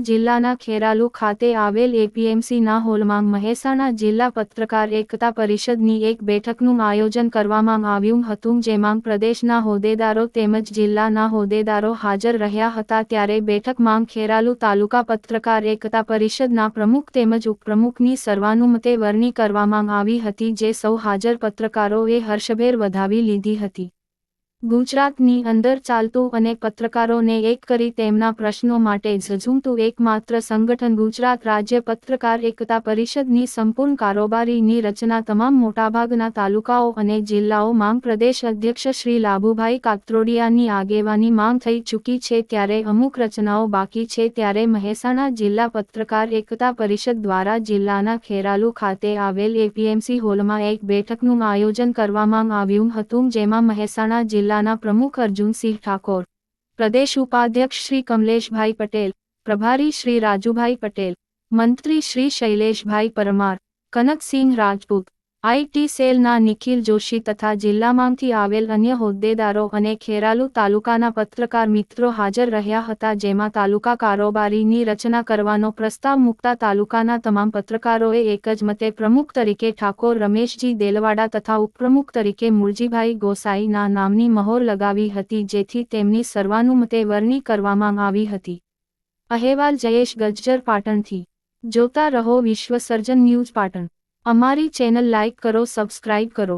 જિલ્લાના ખેરાલુ ખાતે આવેલ એપીએમસીના હોલમાં મહેસાણા જિલ્લા પત્રકાર એકતા પરિષદની એક બેઠકનું આયોજન કરવામાં આવ્યું હતું, જેમાં પ્રદેશના હોદ્દેદારો તેમજ જિલ્લાના હોદ્દેદારો હાજર રહ્યા હતા. ત્યારે બેઠકમાં ખેરાલુ તાલુકા પત્રકાર એકતા પરિષદના પ્રમુખ તેમજ ઉપપ્રમુખની સર્વાનુમતે વરણી કરવામાં આવી હતી, જે સૌ હાજર પત્રકારોએ હર્ષભેર વધાવી લીધી હતી. ગુજરાતની અંદર ચાલતું અને પત્રકારોને એક કરી તેમના પ્રશ્નો માટે ઝઝૂમતું એકમાત્ર સંગઠન ગુજરાત રાજ્ય પત્રકાર એકતા પરિષદની સંપૂર્ણ કારોબારીની રચના તમામ મોટાભાગના તાલુકાઓ અને જિલ્લાઓમાં પ્રદેશ અધ્યક્ષ શ્રી લાભુભાઈ કાત્રોડિયાની આગેવાની માંગ થઈ ચૂકી છે ત્યારે અમુક રચનાઓ બાકી છે ત્યારે મહેસાણા જિલ્લા પત્રકાર એકતા પરિષદ દ્વારા જિલ્લાના ખેરાલુ ખાતે આવેલ એપીએમસી હોલમાં એક બેઠકનું આયોજન કરવામાં આવ્યું હતું, જેમાં મહેસાણા જિલ્લાના પ્રમુખ અર્જુનસિંહ ઠાકોર પ્રદેશ ઉપાધ્યક્ષ શ્રી કમલેશભાઈ પટેલ પ્રભારી શ્રી રાજુભાઈ પટેલ મંત્રી શ્રી શૈલેષભાઈ પરમાર કનકસિંહ રાજપૂત આઈટી સેલના નિખિલ જોશી તથા જિલ્લામાંથી આવેલ અન્ય હોદ્દેદારો અને ખેરાલુ તાલુકાના પત્રકાર મિત્રો હાજર રહ્યા હતા જેમાં તાલુકા કારોબારીની રચના કરવાનો પ્રસ્તાવ મૂકતા તાલુકાના તમામ પત્રકારોએ એક જ મતે પ્રમુખ તરીકે ઠાકોર રમેશજી દેલવાડા તથા ઉપપ્રમુખ તરીકે મુરજીભાઈ ગોસાઈના નામની મહોર લગાવી હતી જેથી તેમની સર્વાનુમતે વરણી કરવામાં આવી હતી. અહેવાલ જયેશ ગજ્જર પાટણથી. જોતા રહો વિશ્વ સર્જન ન્યૂઝ પાટણ. અમારી ચેનલ લાઇક કરો સબસ્ક્રાઇબ કરો.